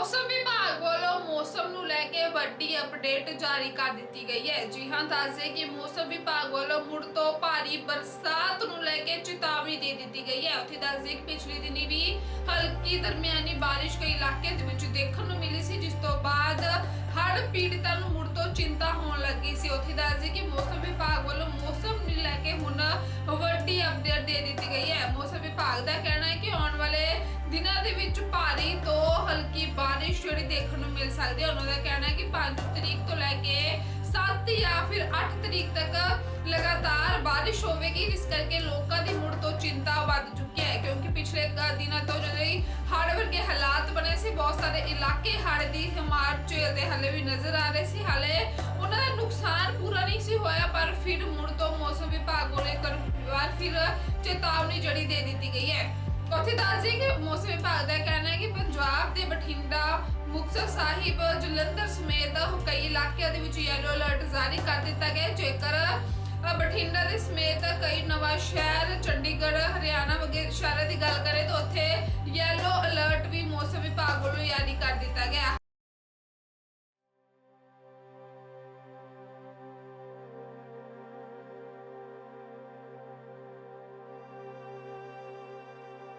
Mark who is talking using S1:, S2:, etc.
S1: ਮੌਸਮ ਵਿਭਾਗ ਵੱਲੋਂ ਮੌਸਮ ਨੂੰ ਲੈ ਕੇ ਵੱਡੀ ਅਪਡੇਟ ਜਾਰੀ ਕਰ ਦਿੱਤੀ ਗਈ ਹੈ। ਜੀ ਹਾਂ ਦੱਸਦੇ ਕਿ ਮੌਸਮ ਵਿਭਾਗ ਵੱਲੋਂ ਮੁੜ ਤੋਂ ਭਾਰੀ ਬਰਸਾਤ ਨੂੰ ਲੈ ਕੇ ਚੇਤਾਵਨੀ ਦੇ ਦਿੱਤੀ ਗਈ ਹੈ। ਉੱਥੇ ਦੱਸਦੇ ਕਿ ਪਿਛਲੇ ਦਿਨੀ ਵੀ ਹਲਕੀ ਦਰਮਿਆਨੀ ਬਾਰਿਸ਼ ਕਈ ਇਲਾਕਿਆਂ ਦੇ ਵਿੱਚ ਦੇਖਣ ਨੂੰ ਮਿਲੀ ਸੀ, ਜਿਸ ਤੋਂ ਬਾਅਦ ਹੜ੍ਹ ਪੀੜਤਾਂ ਨੂੰ ਮੁੜ ਤੋਂ ਚਿੰਤਾ ਹੋਣ ਲੱਗੀ ਸੀ। ਉੱਥੇ ਦੱਸਦੇ ਕਿ ਮੌਸਮ ਵਿਭਾਗ ਵੱਲੋਂ ਮੌਸਮ ਨੂੰ ਲੈ ਕੇ ਹੁਣ ਵੱਡੀ ਅਪਡੇਟ ਦੇ ਦਿੱਤੀ ਗਈ ਹੈ। ਮੌਸਮ ਵਿਭਾਗ ਦਾ ਕਹਿਣਾ ਹੈ ਕਿ ਆਉਣ ਵਾਲੇ ਦਿਨਾਂ ਦੇ ਵਿੱਚ ਭਾਰੀ ਤੋਂ ਹਲਕੀ ਬਾਰਿਸ਼ ਜਿਹੜੀ ਦੇਖਣ ਨੂੰ ਮਿਲ ਸਕਦੀ ਹੈ ਉਹਨਾਂ ਦਾ ਕਹਿਣਾ ਹੈ ਕਿ 5 ਤਰੀਕ ਤੋਂ ਲੈ ਕੇ 7 ਜਾਂ ਫਿਰ 8 ਤਰੀਕ ਤੱਕ ਲਗਾਤਾਰ ਬਾਰਿਸ਼ ਹੋਵੇਗੀ, ਜਿਸ ਕਰਕੇ ਲੋਕਾਂ ਦੀ ਮੁੜ ਤੋਂ ਚਿੰਤਾ ਵੱਧ ਚੁੱਕੀ ਹੈ, ਕਿਉਂਕਿ ਪਿਛਲੇ ਦਿਨਾਂ ਤੋਂ ਜਦੋਂ ਹੀ ਹੜ੍ਹ ਵਰਗੇ ਹਾਲਾਤ ਬਣੇ ਸੀ, ਬਹੁਤ ਸਾਰੇ ਇਲਾਕੇ ਹੜ੍ਹ ਦੀ ਹਮਾਰ ਝੇਲਦੇ ਹਲੇ ਵੀ ਨਜ਼ਰ ਆ ਰਹੇ ਸੀ, ਹਲੇ ਉਹਨਾਂ ਦਾ ਨੁਕਸਾਨ ਪੂਰਾ ਨਹੀਂ ਸੀ ਹੋਇਆ, ਪਰ ਫਿਰ ਮੁੜ ਤੋਂ ਮੌਸਮ ਵਿਭਾਗ ਵੱਲੋਂ ਇੱਕ ਫਿਰ ਚੇਤਾਵਨੀ ਜਿਹੜੀ ਦੇ ਦਿੱਤੀ ਗਈ ਹੈ। ਉੱਥੇ ਦੱਸਦੇ ਕਿ ਮੌਸਮ ਵਿਭਾਗ ਦਾ ਕਹਿਣਾ ਹੈ ਕਿ ਮੁਕਤਸਰ ਸਾਹਿਬ ਜਲੰਧਰ ਸਮੇਤ ਕਈ ਇਲਾਕਿਆਂ ਦੇ ਵਿੱਚ ਯੈਲੋ ਅਲਰਟ ਜਾਰੀ ਕਰ ਦਿੱਤਾ ਗਿਆ ਹੈ। ਜੇਕਰ ਅ, ਬਠਿੰਡਾ ਦੇ ਸਮੇਤ ਕਈ ਨਵਾਂ ਸ਼ਹਿਰ ਚੰਡੀਗੜ੍ਹ